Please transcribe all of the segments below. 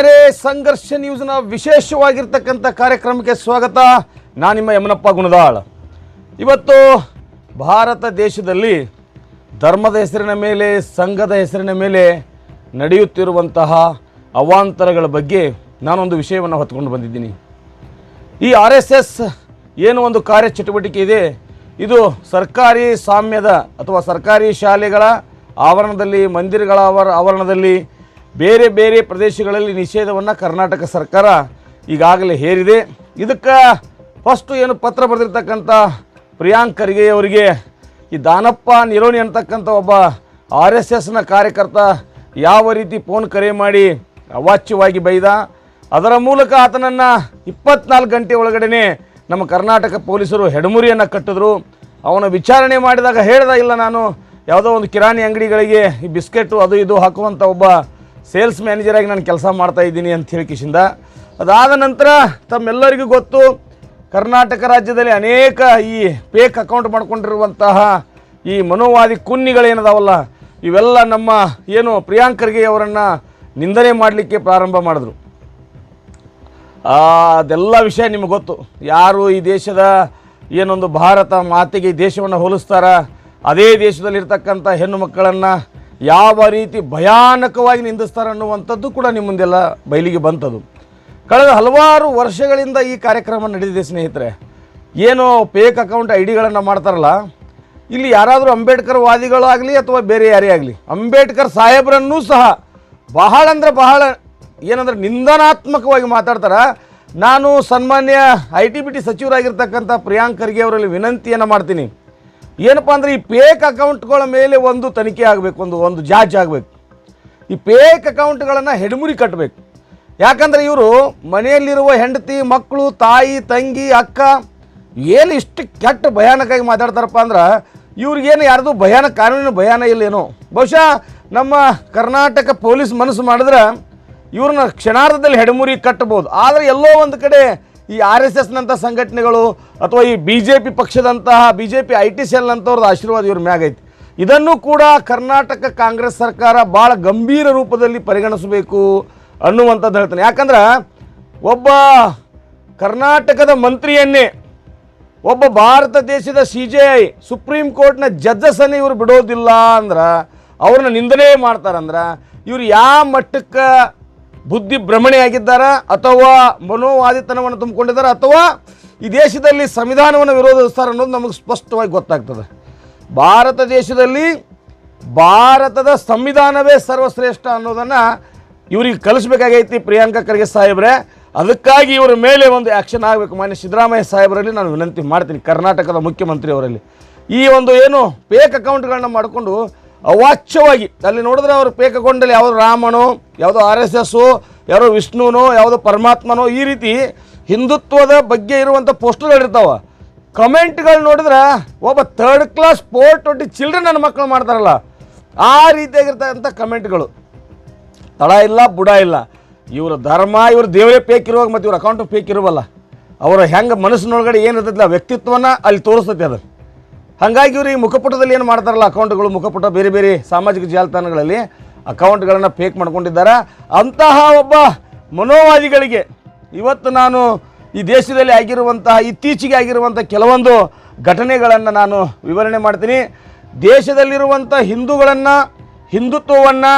ಆತ್ಮೀಯರೇ ಸಂಘರ್ಷ ನ್ಯೂಸ್ನ ವಿಶೇಷವಾಗಿರ್ತಕ್ಕಂಥ ಕಾರ್ಯಕ್ರಮಕ್ಕೆ ಸ್ವಾಗತ. ನಾನು ನಿಮ್ಮ ಯಮನಪ್ಪ ಗುಣದಾಳ್. ಇವತ್ತು ಭಾರತ ದೇಶದಲ್ಲಿ ಧರ್ಮದ ಹೆಸರಿನ ಮೇಲೆ, ಸಂಘದ ಹೆಸರಿನ ಮೇಲೆ ನಡೆಯುತ್ತಿರುವಂತಹ ಅವಾಂತರಗಳ ಬಗ್ಗೆ ನಾನೊಂದು ವಿಷಯವನ್ನು ಹೊತ್ಕೊಂಡು ಬಂದಿದ್ದೀನಿ. ಈ ಆರ್ ಎಸ್ ಎಸ್ ಏನು ಒಂದು ಕಾರ್ಯಚಟುವಟಿಕೆ ಇದೆ, ಇದು ಸರ್ಕಾರಿ ಸಾಮ್ಯದ ಅಥವಾ ಸರ್ಕಾರಿ ಶಾಲೆಗಳ ಆವರಣದಲ್ಲಿ, ಮಂದಿರಗಳ ಆವರ, ಆವರಣದಲ್ಲಿ ಬೇರೆ ಬೇರೆ ಪ್ರದೇಶಗಳಲ್ಲಿ ನಿಷೇಧವನ್ನು ಕರ್ನಾಟಕ ಸರ್ಕಾರ ಈಗಾಗಲೇ ಹೇರಿದೆ. ಇದಕ್ಕೆ ಫಸ್ಟು ಏನು ಪತ್ರ ಬರೆದಿರ್ತಕ್ಕಂಥ ಪ್ರಿಯಾಂಕ್ ಖರ್ಗೆ ಅವರಿಗೆ ಈ ದಾನಪ್ಪ ನಿರೋಣಿ ಅಂತಕ್ಕಂಥ ಒಬ್ಬ ಆರ್ ಎಸ್ ಎಸ್ನ ಕಾರ್ಯಕರ್ತ ಯಾವ ರೀತಿ ಫೋನ್ ಕರೆ ಮಾಡಿ ಅವಾಚ್ಯವಾಗಿ ಬೈದ, ಅದರ ಮೂಲಕ ಆತನನ್ನು ಇಪ್ಪತ್ನಾಲ್ಕು ಗಂಟೆ ಒಳಗಡೆ ನಮ್ಮ ಕರ್ನಾಟಕ ಪೊಲೀಸರು ಹೆಡಮುರಿಯನ್ನು ಕಟ್ಟಿದ್ರು. ಅವನ ವಿಚಾರಣೆ ಮಾಡಿದಾಗ ಹೇಳ್ದ, ಇಲ್ಲ ನಾನು ಯಾವುದೋ ಒಂದು ಕಿರಾಣಿ ಅಂಗಡಿಗಳಿಗೆ ಈ ಬಿಸ್ಕೆಟು ಅದು ಇದು ಹಾಕುವಂಥ ಒಬ್ಬ ಸೇಲ್ಸ್ ಮ್ಯಾನೇಜರಾಗಿ ನಾನು ಕೆಲಸ ಮಾಡ್ತಾ ಇದ್ದೀನಿ ಅಂತ ಹೇಳಿ ಕಿಶಿಂದ. ಅದಾದ ನಂತರ ತಮ್ಮೆಲ್ಲರಿಗೂ ಗೊತ್ತು, ಕರ್ನಾಟಕ ರಾಜ್ಯದಲ್ಲಿ ಅನೇಕ ಈ ಪೇಕ್ ಅಕೌಂಟ್ ಮಾಡ್ಕೊಂಡಿರುವಂತಹ ಈ ಮನೋವಾದಿ ಕುನ್ನಿಗಳೇನದಾವಲ್ಲ, ಇವೆಲ್ಲ ನಮ್ಮ ಏನು ಪ್ರಿಯಾಂಕ್ ಖರ್ಗೆ ಅವರನ್ನು ನಿಂದನೆ ಮಾಡಲಿಕ್ಕೆ ಪ್ರಾರಂಭ ಮಾಡಿದ್ರು. ಅದೆಲ್ಲ ವಿಷಯ ನಿಮಗೆ ಗೊತ್ತು. ಯಾರು ಈ ದೇಶದ ಏನೊಂದು ಭಾರತ ಮಾತೆಗೆ ದೇಶವನ್ನು ಹೋಲಿಸ್ತಾರ, ಅದೇ ದೇಶದಲ್ಲಿರ್ತಕ್ಕಂಥ ಹೆಣ್ಣು ಮಕ್ಕಳನ್ನು ಯಾವ ರೀತಿ ಭಯಾನಕವಾಗಿ ನಿಂದಿಸ್ತಾರೆ ಅನ್ನುವಂಥದ್ದು ಕೂಡ ನಿಮ್ಮ ಮುಂದೆಲ್ಲ ಬಯಲಿಗೆ ಬಂತದು. ಕಳೆದ ಹಲವಾರು ವರ್ಷಗಳಿಂದ ಈ ಕಾರ್ಯಕ್ರಮ ನಡೆದಿದೆ ಸ್ನೇಹಿತರೆ. ಏನು ಪೇಕ್ ಅಕೌಂಟ್ ಐ ಡಿಗಳನ್ನು ಮಾಡ್ತಾರಲ್ಲ, ಇಲ್ಲಿ ಯಾರಾದರೂ ಅಂಬೇಡ್ಕರ್ ವಾದಿಗಳಾಗಲಿ ಅಥವಾ ಬೇರೆ ಯಾರೇ ಆಗಲಿ, ಅಂಬೇಡ್ಕರ್ ಸಾಹೇಬರನ್ನೂ ಸಹ ಬಹಳ ಅಂದರೆ ಬಹಳ ಏನಂದ್ರೆ ನಿಂದನಾತ್ಮಕವಾಗಿ ಮಾತಾಡ್ತಾರೆ. ನಾನು ಸನ್ಮಾನ್ಯ ಐ ಟಿ ಬಿ ಟಿ ಸಚಿವರಾಗಿರ್ತಕ್ಕಂಥ ಪ್ರಿಯಾಂಕ್ ಖರ್ಗೆ ಅವರಲ್ಲಿ ವಿನಂತಿಯನ್ನು ಮಾಡ್ತೀನಿ. ಏನಪ್ಪ ಅಂದರೆ ಈ ಪೇಕ್ ಅಕೌಂಟ್ಗಳ ಮೇಲೆ ಒಂದು ತನಿಖೆ ಆಗಬೇಕು, ಒಂದು ಒಂದು ಜಾಜ್ ಆಗಬೇಕು. ಈ ಪೇಕ್ ಅಕೌಂಟ್ಗಳನ್ನು ಹೆಡ್ಮುರಿ ಕಟ್ಟಬೇಕು ಯಾಕಂದರೆ ಇವರು ಮನೆಯಲ್ಲಿರುವ ಹೆಂಡತಿ ಮಕ್ಕಳು ತಾಯಿ, ತಂಗಿ, ಅಕ್ಕ, ಏನು ಇಷ್ಟು ಕೆಟ್ಟ ಭಯಾನಕವಾಗಿ ಮಾತಾಡ್ತಾರಪ್ಪ ಅಂದ್ರೆ ಇವ್ರಿಗೇನು ಯಾರ್ದು ಭಯಾನಕ ಕಾನೂನಿನ ಭಯಾನ ಇಲ್ಲೇನೋ. ಬಹುಶಃ ನಮ್ಮ ಕರ್ನಾಟಕ ಪೊಲೀಸ್ ಮನಸ್ಸು ಮಾಡಿದ್ರೆ ಇವ್ರನ್ನ ಕ್ಷಣಾರ್ಧದಲ್ಲಿ ಹೆಡಮುರಿ ಕಟ್ಟಬಹುದು ಆದರೆ ಎಲ್ಲೋ ಒಂದು ಕಡೆ ಈ ಆರ್ ಎಸ್ ಎಸ್ನಂಥ ಸಂಘಟನೆಗಳು ಅಥವಾ ಈ B J P ಪಕ್ಷದಂತಹ B J P I T C ಎಲ್ನಂಥವ್ರದ್ದು ಆಶೀರ್ವಾದ ಇವ್ರ ಮ್ಯಾಗೈತಿ ಇದನ್ನು ಕೂಡ ಕರ್ನಾಟಕ ಕಾಂಗ್ರೆಸ್ ಸರ್ಕಾರ ಭಾಳ ಗಂಭೀರ ರೂಪದಲ್ಲಿ ಪರಿಗಣಿಸಬೇಕು ಅನ್ನುವಂಥದ್ದು ಹೇಳ್ತಾನೆ. ಯಾಕಂದ್ರೆ ಒಬ್ಬ ಕರ್ನಾಟಕದ ಮಂತ್ರಿಯನ್ನೇ ಒಬ್ಬ ಭಾರತ ದೇಶದ ಸಿ ಜೆ ಐ ಸುಪ್ರೀಂ ಕೋರ್ಟ್ನ ಜಡ್ಜಸ್ಸನ್ನೇ ಇವರು ಬಿಡೋದಿಲ್ಲ ಅಂದ್ರೆ ಅವ್ರನ್ನ ನಿಂದನೆ ಮಾಡ್ತಾರಂದ್ರೆ ಇವರು ಯಾವ ಮಟ್ಟಕ್ಕೆ ಬುದ್ಧಿ ಭ್ರಮಣೆಯಾಗಿದ್ದಾರ ಅಥವಾ ಮನೋವಾದಿತನವನ್ನು ತುಂಬಿಕೊಂಡಿದ್ದಾರೆ ಅಥವಾ ಈ ದೇಶದಲ್ಲಿ ಸಂವಿಧಾನವನ್ನು ವಿರೋಧಿಸ್ತಾರೆ ಅನ್ನೋದು ನಮಗೆ ಸ್ಪಷ್ಟವಾಗಿ ಗೊತ್ತಾಗ್ತದೆ. ಭಾರತ ದೇಶದಲ್ಲಿ ಭಾರತದ ಸಂವಿಧಾನವೇ ಸರ್ವಶ್ರೇಷ್ಠ ಅನ್ನೋದನ್ನು ಇವ್ರಿಗೆ ಕಲಿಸ್ಬೇಕಾಗೈತಿ ಪ್ರಿಯಾಂಕಾ ಖರ್ಗೆ ಸಾಹೇಬ್ರೆ. ಅದಕ್ಕಾಗಿ ಇವರ ಮೇಲೆ ಒಂದು ಆ್ಯಕ್ಷನ್ ಆಗಬೇಕು ಮಾನ್ಯ ಸಿದ್ದರಾಮಯ್ಯ ಸಾಹೇಬರಲ್ಲಿ ನಾನು ವಿನಂತಿ ಮಾಡ್ತೀನಿ ಕರ್ನಾಟಕದ ಮುಖ್ಯಮಂತ್ರಿಯವರಲ್ಲಿ ಈ ಒಂದು ಏನು ಫೇಕ್ ಅಕೌಂಟ್ಗಳನ್ನ ಮಾಡಿಕೊಂಡು ಅವಾಚ್ಯವಾಗಿ. ಅಲ್ಲಿ ನೋಡಿದ್ರೆ ಅವರು ಪೇಕಗೊಂಡಲ್ಲಿ ಯಾವುದು ರಾಮನೋ, ಯಾವುದೋ ಆರ್ ಎಸ್ ಎಸ್ಸು ಯಾರೋ ವಿಷ್ಣುನೋ, ಯಾವುದೋ ಪರಮಾತ್ಮನೋ, ಈ ರೀತಿ ಹಿಂದುತ್ವದ ಬಗ್ಗೆ ಇರುವಂಥ ಪೋಸ್ಟ್ಗಳಿರ್ತಾವೆ ಕಮೆಂಟ್ಗಳು ನೋಡಿದ್ರೆ ಒಬ್ಬ third class four twenty children ನನ್ನ ಮಕ್ಕಳು ಮಾಡ್ತಾರಲ್ಲ, ಆ ರೀತಿಯಾಗಿರ್ತಕ್ಕಂಥ ಕಮೆಂಟ್ಗಳು. ತಳ ಇಲ್ಲ, ಬುಡ ಇಲ್ಲ. ಇವ್ರ ಧರ್ಮ, ಇವ್ರ ದೇವರೇ ಪೇಕಿರುವಾಗ ಮತ್ತು ಇವ್ರ ಅಕೌಂಟು ಪೇಕಿರುವಲ್ಲ ಅವರ ಹೆಂಗೆ ಮನಸ್ಸಿನೊಳಗಡೆ ಏನು ಇರ್ತೈತಿಲ್ಲ ವ್ಯಕ್ತಿತ್ವನ ಅಲ್ಲಿ ತೋರಿಸ್ತೈತಿ ಅದು. ಹಾಗಾಗಿ ಇವರು ಈ ಮುಖಪುಟದಲ್ಲಿ ಏನು ಮಾಡ್ತಾರಲ್ಲ ಅಕೌಂಟ್ಗಳು ಮುಖಪುಟ, ಬೇರೆ ಬೇರೆ ಸಾಮಾಜಿಕ ಜಾಲತಾಣಗಳಲ್ಲಿ ಅಕೌಂಟ್ಗಳನ್ನು ಫೇಕ್ ಮಾಡ್ಕೊಂಡಿದ್ದಾರೆ. ಅಂತಹ ಒಬ್ಬ ಮನೋವಾದಿಗಳಿಗೆ ಇವತ್ತು ನಾನು ಈ ದೇಶದಲ್ಲಿ ಆಗಿರುವಂತಹ, ಇತ್ತೀಚೆಗೆ ಆಗಿರುವಂಥ ಕೆಲವೊಂದು ಘಟನೆಗಳನ್ನು ನಾನು ವಿವರಣೆ ಮಾಡ್ತೀನಿ. ದೇಶದಲ್ಲಿರುವಂಥ ಹಿಂದೂಗಳನ್ನು, ಹಿಂದುತ್ವವನ್ನು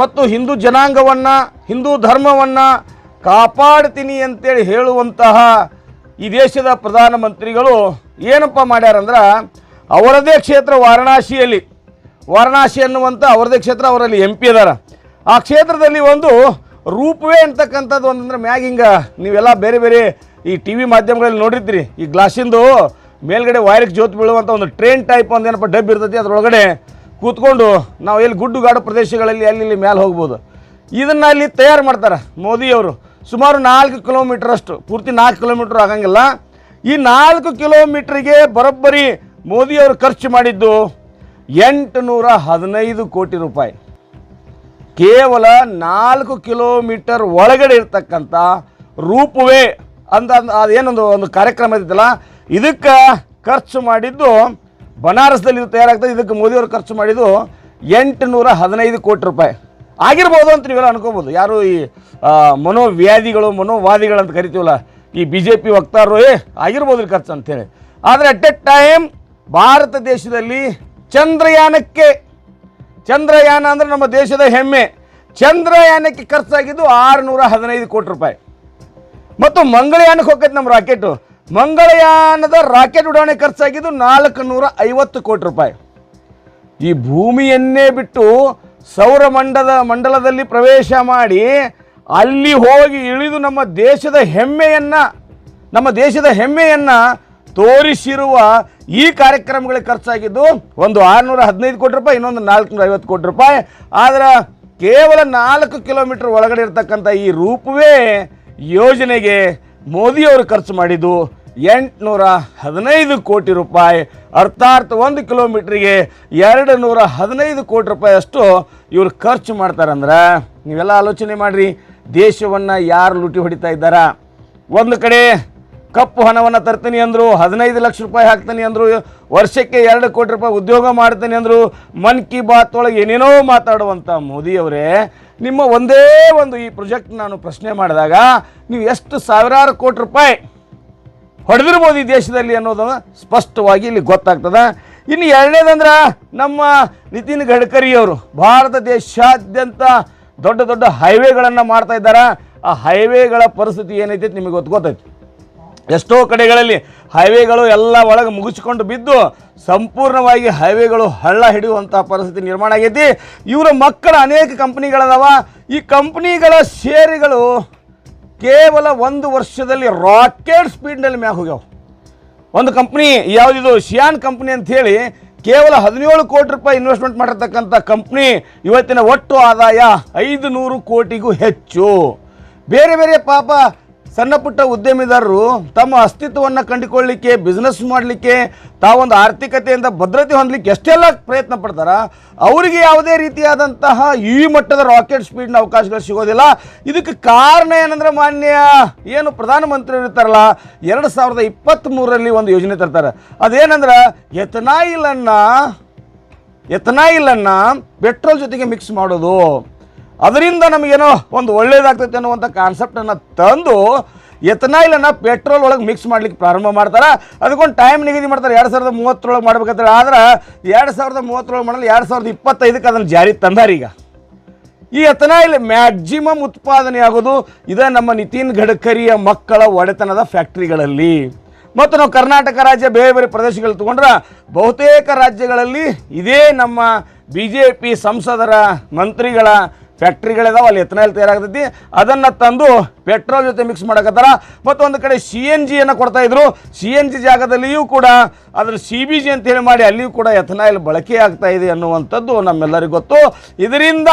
ಮತ್ತು ಹಿಂದೂ ಜನಾಂಗವನ್ನು, ಹಿಂದೂ ಧರ್ಮವನ್ನು ಕಾಪಾಡ್ತೀನಿ ಅಂತೇಳಿ ಹೇಳುವಂತಹ ಈ ದೇಶದ ಪ್ರಧಾನಮಂತ್ರಿಗಳು ಏನಪ್ಪ ಮಾಡ್ಯಾರಂದ್ರೆ ಅವರದೇ ಕ್ಷೇತ್ರ ವಾರಣಾಸಿಯಲ್ಲಿ. ವಾರಣಾಸಿ ಅನ್ನುವಂಥ ಅವರದೇ ಕ್ಷೇತ್ರ ಅವರಲ್ಲಿ ಎಂ ಪಿ ಅದಾರ. ಆ ಕ್ಷೇತ್ರದಲ್ಲಿ ಒಂದು ರೂಪವೇ ಅಂತಕ್ಕಂಥದ್ದು ಒಂದಂದ್ರೆ ಮ್ಯಾಗ ಹಿಂಗೆ ನೀವೆಲ್ಲ ಬೇರೆ ಬೇರೆ ಈ ಟಿ ವಿ ಮಾಧ್ಯಮಗಳಲ್ಲಿ ನೋಡಿರ್ತೀರಿ ಈ ಗ್ಲಾಸಿಂದು ಮೇಲ್ಗಡೆ ವೈರಕ್ಕೆ ಜೋತು ಬೀಳುವಂಥ ಒಂದು ಟ್ರೈನ್ ಟೈಪ್ ಒಂದು ಏನಪ್ಪ ಡಬ್ ಇರ್ತೈತಿ, ಅದರೊಳಗಡೆ ಕೂತ್ಕೊಂಡು ನಾವು ಎಲ್ಲಿ ಗುಡ್ಡುಗಾಡು ಪ್ರದೇಶಗಳಲ್ಲಿ ಅಲ್ಲಿ ಇಲ್ಲಿ ಮೇಲೆ ಹೋಗ್ಬೋದು. ಇದನ್ನು ಅಲ್ಲಿ ತಯಾರು ಮಾಡ್ತಾರೆ ಮೋದಿಯವರು ಸುಮಾರು ನಾಲ್ಕು ಕಿಲೋಮೀಟರ್ ಅಷ್ಟು ಪೂರ್ತಿ ನಾಲ್ಕು ಕಿಲೋಮೀಟ್ರ್ ಆಗಂಗಿಲ್ಲ. ಈ ನಾಲ್ಕು ಕಿಲೋಮೀಟ್ರಿಗೆ ಬರೋಬ್ಬರಿ ಮೋದಿಯವರು ಖರ್ಚು ಮಾಡಿದ್ದು ಎಂಟುನೂರ ಹದಿನೈದು ಕೋಟಿ ರೂಪಾಯಿ. ಕೇವಲ ನಾಲ್ಕು ಕಿಲೋಮೀಟರ್ ಒಳಗಡೆ ಇರ್ತಕ್ಕಂಥ ರೂಪವೇ ಅಂತ ಅಂದ್- ಅದೇನೊಂದು ಒಂದು ಕಾರ್ಯಕ್ರಮ ಇದ್ದಿದ್ದಲ್ಲ ಇದಕ್ಕೆ ಖರ್ಚು ಮಾಡಿದ್ದು ಬನಾರಸ್ದಲ್ಲಿ ಇದು ತಯಾರಾಗ್ತದೆ, ಇದಕ್ಕೆ ಮೋದಿಯವರು ಖರ್ಚು ಮಾಡಿದ್ದು ಎಂಟುನೂರ ಹದಿನೈದು ಕೋಟಿ ರೂಪಾಯಿ. ಆಗಿರ್ಬೋದು ಅಂತ ನೀವೆಲ್ಲ ಅನ್ಕೋಬೋದು. ಯಾರು ಈ ಮನೋವ್ಯಾಧಿಗಳು, ಮನೋವಾದಿಗಳು ಅಂತ ಕರಿತೀವಲ್ಲ, ಈ ಬಿ ಜೆ ಪಿ ವಕ್ತಾರರು, ಏ, ಆಗಿರ್ಬೋದು ಖರ್ಚು ಅಂತೇಳಿ ಆದರೆ ಅಟ್ ಎ ಟೈಮ್ ಭಾರತ ದೇಶದಲ್ಲಿ ಚಂದ್ರಯಾನಕ್ಕೆ, ಚಂದ್ರಯಾನ ಅಂದರೆ ನಮ್ಮ ದೇಶದ ಹೆಮ್ಮೆ. ಚಂದ್ರಯಾನಕ್ಕೆ ಖರ್ಚಾಗಿದ್ದು ಆರುನೂರ ಹದಿನೈದು ಕೋಟಿ ರೂಪಾಯಿ. ಮತ್ತು ಮಂಗಳಯಾನಕ್ಕೆ ಹೋಗೈತೆ ನಮ್ಮ ರಾಕೆಟು. ಮಂಗಳಯಾನದ ರಾಕೆಟ್ ಉಡಾವಣೆ ಖರ್ಚಾಗಿದ್ದು ನಾಲ್ಕು ನೂರ ಐವತ್ತು ಕೋಟಿ ರೂಪಾಯಿ. ಈ ಭೂಮಿಯನ್ನೇ ಬಿಟ್ಟು ಸೌರಮಂಡದ ಮಂಡಲದಲ್ಲಿ ಪ್ರವೇಶ ಮಾಡಿ ಅಲ್ಲಿ ಹೋಗಿ ಇಳಿದು ನಮ್ಮ ದೇಶದ ಹೆಮ್ಮೆಯನ್ನು, ನಮ್ಮ ದೇಶದ ಹೆಮ್ಮೆಯನ್ನು ತೋರಿಸಿರುವ ಈ ಕಾರ್ಯಕ್ರಮಗಳಿಗೆ ಖರ್ಚಾಗಿದ್ದು ಒಂದು ಆರುನೂರ ಹದಿನೈದು ಕೋಟಿ ರೂಪಾಯಿ, ಇನ್ನೊಂದು ನಾಲ್ಕುನೂರ ಐವತ್ತು ಕೋಟಿ ರೂಪಾಯಿ. ಆದರೆ ಕೇವಲ ನಾಲ್ಕು ಕಿಲೋಮೀಟರ್ ಒಳಗಡೆ ಇರತಕ್ಕಂಥ ಈ ರೂಪವೇ ಯೋಜನೆಗೆ ಮೋದಿಯವರು ಖರ್ಚು ಮಾಡಿದ್ದು ಎಂಟುನೂರ ಹದಿನೈದು ಕೋಟಿ ರೂಪಾಯಿ. ಅರ್ಥಾರ್ಥ ಒಂದು ಕಿಲೋಮೀಟ್ರಿಗೆ ಎರಡು ನೂರ ಹದಿನೈದು ಕೋಟಿ ರೂಪಾಯಿ ಅಷ್ಟು ಇವರು ಖರ್ಚು ಮಾಡ್ತಾರಂದ್ರೆ ನೀವೆಲ್ಲ ಆಲೋಚನೆ ಮಾಡಿರಿ, ದೇಶವನ್ನು ಯಾರು ಲೂಟಿ ಹೊಡಿತಾ ಇದ್ದಾರ? ಒಂದು ಕಡೆ ಕಪ್ಪು ಹಣವನ್ನು ತರ್ತೀನಿ ಅಂದರು, ಹದಿನೈದು ಲಕ್ಷ ರೂಪಾಯಿ ಹಾಕ್ತೀನಿ ಅಂದರು, ವರ್ಷಕ್ಕೆ ಎರಡು ಕೋಟಿ ರೂಪಾಯಿ ಉದ್ಯೋಗ ಮಾಡ್ತೀನಿ ಅಂದರು, ಮನ್ ಕಿ ಬಾತ್ ಒಳಗೆ ಏನೇನೋ ಮಾತಾಡುವಂಥ ಮೋದಿಯವರೇ, ನಿಮ್ಮ ಒಂದೇ ಒಂದು ಈ ಪ್ರಾಜೆಕ್ಟ್ ನಾನು ಪ್ರಶ್ನೆ ಮಾಡಿದಾಗ, ನೀವು ಎಷ್ಟು ಸಾವಿರಾರು ಕೋಟಿ ರೂಪಾಯಿ ಹೊಡೆದಿರ್ಬೋದು ಈ ದೇಶದಲ್ಲಿ ಅನ್ನೋದನ್ನು ಸ್ಪಷ್ಟವಾಗಿ ಇಲ್ಲಿ ಗೊತ್ತಾಗ್ತದೆ. ಇನ್ನು ಎರಡನೇದಂದ್ರೆ ನಮ್ಮ ನಿತಿನ್ ಗಡ್ಕರಿ ಅವರು ಭಾರತ ದೇಶಾದ್ಯಂತ ದೊಡ್ಡ ದೊಡ್ಡ ಹೈವೇಗಳನ್ನು ಮಾಡ್ತಾ ಇದ್ದಾರೆ. ಆ ಹೈವೇಗಳ ಪರಿಸ್ಥಿತಿ ಏನೈತೆ ನಿಮಗೆ ಗೊತ್ತು ಗೊತ್ತೈತಿ ಎಷ್ಟೋ ಕಡೆಗಳಲ್ಲಿ ಹೈವೇಗಳು ಎಲ್ಲ ಒಳಗೆ ಮುಗಿಸ್ಕೊಂಡು ಬಿದ್ದು ಸಂಪೂರ್ಣವಾಗಿ ಹೈವೇಗಳು ಹಳ್ಳ ಹಿಡಿಯುವಂಥ ಪರಿಸ್ಥಿತಿ ನಿರ್ಮಾಣ ಆಗೈತಿ. ಇವರ ಮಕ್ಕಳ ಅನೇಕ ಕಂಪ್ನಿಗಳದಾವ. ಈ ಕಂಪ್ನಿಗಳ ಷೇರುಗಳು ಕೇವಲ ಒಂದು ವರ್ಷದಲ್ಲಿ ರಾಕೆಟ್ ಸ್ಪೀಡ್ನಲ್ಲಿ ಮ್ಯಾಗ ಹೋಗ್ಯಾವ. ಒಂದು ಕಂಪ್ನಿ, ಯಾವುದಿದು ಶಿಯಾನ್ ಕಂಪ್ನಿ ಅಂತ ಹೇಳಿ ಕೇವಲ ಹದಿನೇಳು ಕೋಟಿ ರೂಪಾಯಿ ಇನ್ವೆಸ್ಟ್ಮೆಂಟ್ ಮಾಡಿರ್ತಕ್ಕಂಥ ಕಂಪ್ನಿ ಇವತ್ತಿನ ಒಟ್ಟು ಆದಾಯ ಐದು ನೂರು ಕೋಟಿಗೂ ಹೆಚ್ಚು. ಬೇರೆ ಬೇರೆ ಪಾಪ ಸಣ್ಣ ಪುಟ್ಟ ಉದ್ಯಮಿದಾರರು ತಮ್ಮ ಅಸ್ತಿತ್ವವನ್ನು ಕಂಡುಕೊಳ್ಳಲಿಕ್ಕೆ ಬಿಸ್ನೆಸ್ ಮಾಡಲಿಕ್ಕೆ, ತಾವೊಂದು ಆರ್ಥಿಕತೆಯಿಂದ ಭದ್ರತೆ ಹೊಂದಲಿಕ್ಕೆ ಎಷ್ಟೆಲ್ಲ ಪ್ರಯತ್ನ ಪಡ್ತಾರ? ಅವರಿಗೆ ಯಾವುದೇ ರೀತಿಯಾದಂತಹ ಈ ಮಟ್ಟದ ರಾಕೆಟ್ ಸ್ಪೀಡ್ನ ಅವಕಾಶಗಳು ಸಿಗೋದಿಲ್ಲ. ಇದಕ್ಕೆ ಕಾರಣ ಏನಂದ್ರೆ ಮಾನ್ಯ, ಏನು ಪ್ರಧಾನಮಂತ್ರಿ ಇರ್ತಾರಲ್ಲ, ಎರಡು ಸಾವಿರದ ಇಪ್ಪತ್ತ್ಮೂರರಲ್ಲಿ ಒಂದು ಯೋಜನೆ ತರ್ತಾರೆ. ಅದೇನಂದ್ರೆ ಎಥನಾಯಿಲನ್ನು ಎಥನಾಯಿಲನ್ನು ಪೆಟ್ರೋಲ್ ಜೊತೆಗೆ ಮಿಕ್ಸ್ ಮಾಡೋದು. ಅದರಿಂದ ನಮಗೇನೋ ಒಂದು ಒಳ್ಳೇದಾಗ್ತೈತೆ ಅನ್ನುವಂಥ ಕಾನ್ಸೆಪ್ಟನ್ನು ತಂದು ಎಥನಾಯ್ಲನ್ನು ಪೆಟ್ರೋಲ್ ಒಳಗೆ ಮಿಕ್ಸ್ ಮಾಡ್ಲಿಕ್ಕೆ ಪ್ರಾರಂಭ ಮಾಡ್ತಾರೆ. ಅದಕ್ಕೊಂದು ಟೈಮ್ ನಿಗದಿ ಮಾಡ್ತಾರೆ ಎರಡು ಸಾವಿರದ ಮೂವತ್ತರೊಳಗೆ ಮಾಡ್ಬೇಕಂತೇಳಿ ಆದ್ರೆ ಎರಡು ಸಾವಿರದ ಮೂವತ್ತರೊಳಗೆ ಮಾಡಲು ಎರಡು ಸಾವಿರದ ಇಪ್ಪತ್ತೈದಕ್ಕೆ ಅದನ್ನು ಜಾರಿ ತಂದಾರೀಗ ಈಗ. ಈ ಎಥನಾಯ್ಲ್ ಮ್ಯಾಕ್ಸಿಮಮ್ ಉತ್ಪಾದನೆ ಆಗೋದು ಇದೇ ನಮ್ಮ ನಿತಿನ್ ಗಡ್ಕರಿಯ ಮಕ್ಕಳ ಒಡೆತನದ ಫ್ಯಾಕ್ಟ್ರಿಗಳಲ್ಲಿ ಮತ್ತು ನಾವು ಕರ್ನಾಟಕ ರಾಜ್ಯ ಬೇರೆ ಬೇರೆ ಪ್ರದೇಶಗಳು ತಗೊಂಡ್ರೆ ಬಹುತೇಕ ರಾಜ್ಯಗಳಲ್ಲಿ ಇದೇ ನಮ್ಮ ಬಿ ಜೆ ಪಿ ಸಂಸದರ ಮಂತ್ರಿಗಳ ಫ್ಯಾಕ್ಟ್ರಿಗಳಿದಾವೆ ಅಲ್ಲಿ ಎಥನಾಯಿಲ್ ತಯಾರಾಗ್ತೈತಿ. ಅದನ್ನು ತಂದು ಪೆಟ್ರೋಲ್ ಜೊತೆ ಮಿಕ್ಸ್ ಮಾಡಕತ್ತಾರ. ಮತ್ತು ಒಂದು ಕಡೆ ಸಿ ಎನ್ ಜಿಯನ್ನು ಕೊಡ್ತಾ ಇದ್ರು. ಸಿ ಎನ್ ಜಿ ಜಾಗದಲ್ಲಿಯೂ ಕೂಡ, ಅದ್ರ ಸಿ ಬಿ ಜಿ ಅಂತ ಹೇಳಿ ಮಾಡಿ, ಅಲ್ಲಿಯೂ ಕೂಡ ಎಥನಾಯಿಲ್ ಬಳಕೆ ಆಗ್ತಾ ಇದೆ ಅನ್ನುವಂಥದ್ದು ನಮ್ಮೆಲ್ಲರಿಗೂ ಗೊತ್ತು. ಇದರಿಂದ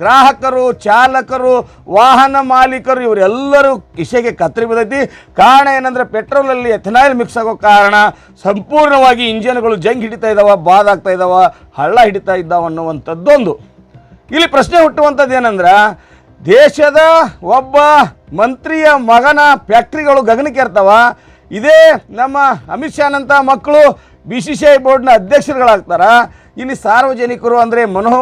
ಗ್ರಾಹಕರು, ಚಾಲಕರು, ವಾಹನ ಮಾಲೀಕರು, ಇವರೆಲ್ಲರೂ ಕಿಶೆಗೆ ಕತ್ತರಿ ಬಿದ್ದೈತಿ. ಕಾರಣ ಏನಂದ್ರೆ, ಪೆಟ್ರೋಲಲ್ಲಿ ಎಥನಾಯಿಲ್ ಮಿಕ್ಸ್ ಆಗೋ ಕಾರಣ ಸಂಪೂರ್ಣವಾಗಿ ಇಂಜಿನ್ಗಳು ಜಂಗ್ ಹಿಡಿತಾ ಇದ್ದಾವೆ ಬಾದಾಗ್ತಾ ಇದ್ದಾವೆ ಹಳ್ಳ ಹಿಡಿತಾ ಇದ್ದಾವೆ ಅನ್ನುವಂಥದ್ದೊಂದು. ಇಲ್ಲಿ ಪ್ರಶ್ನೆ ಹುಟ್ಟುವಂಥದ್ದು ಏನಂದ್ರೆ, ದೇಶದ ಒಬ್ಬ ಮಂತ್ರಿಯ ಮಗನ ಫ್ಯಾಕ್ಟ್ರಿಗಳು ಗಗನಕ್ಕೆ ಇರ್ತಾವ ಇದೇ ನಮ್ಮ ಅಮಿತ್ ಶಾನಂತ ಮಕ್ಕಳು ಬಿ ಸಿ ಸಿ ಐ ಬೋರ್ಡ್ನ ಅಧ್ಯಕ್ಷರುಗಳಾಗ್ತಾರ. ಇಲ್ಲಿ ಸಾರ್ವಜನಿಕರು ಅಂದರೆ ಮನೋ,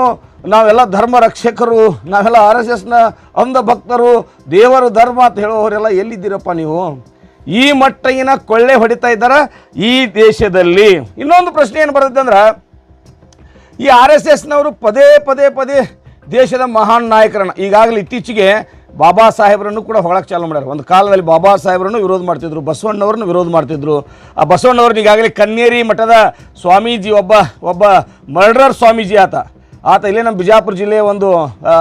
ನಾವೆಲ್ಲ ಧರ್ಮ ರಕ್ಷಕರು, ನಾವೆಲ್ಲ ಆರ್ ಎಸ್ ಎಸ್ನ ಅಂಧ ಭಕ್ತರು, ದೇವರು ಧರ್ಮ ಅಂತ ಹೇಳುವವರೆಲ್ಲ ಎಲ್ಲಿದ್ದೀರಪ್ಪ ನೀವು? ಈ ಮಟ್ಟಿನ ಕೊಳ್ಳೆ ಹೊಡಿತಾ ಇದ್ದಾರೆ ಈ ದೇಶದಲ್ಲಿ. ಇನ್ನೊಂದು ಪ್ರಶ್ನೆ ಏನು ಬರುತ್ತೆ ಅಂದ್ರೆ, ಈ ಆರ್ ಎಸ್ ಎಸ್ನವರು ಪದೇ ಪದೇ ಪದೇ ದೇಶದ ಮಹಾನ್ ನಾಯಕರನ್ನು ಈಗಾಗಲೇ ಇತ್ತೀಚೆಗೆ ಬಾಬಾ ಸಾಹೇಬರನ್ನು ಕೂಡ ಹೊಳಕ್ಕೆ ಚಾಲು ಮಾಡ್ಯಾರ. ಒಂದು ಕಾಲದಲ್ಲಿ ಬಾಬಾ ಸಾಹೇಬರನ್ನು ವಿರೋಧ ಮಾಡ್ತಿದ್ರು ಬಸವಣ್ಣವ್ರನ್ನು ವಿರೋಧ ಮಾಡ್ತಿದ್ರು. ಆ ಬಸವಣ್ಣವ್ರನ್ನ ಈಗಾಗಲೇ ಕನ್ನೇರಿ ಮಠದ ಸ್ವಾಮೀಜಿ ಒಬ್ಬ ಒಬ್ಬ ಮರ್ಡರ್ ಸ್ವಾಮೀಜಿ ಆತ. ಆತ ಇಲ್ಲೇ ನಮ್ಮ ಬಿಜಾಪುರ ಜಿಲ್ಲೆಯ ಒಂದು ಆ,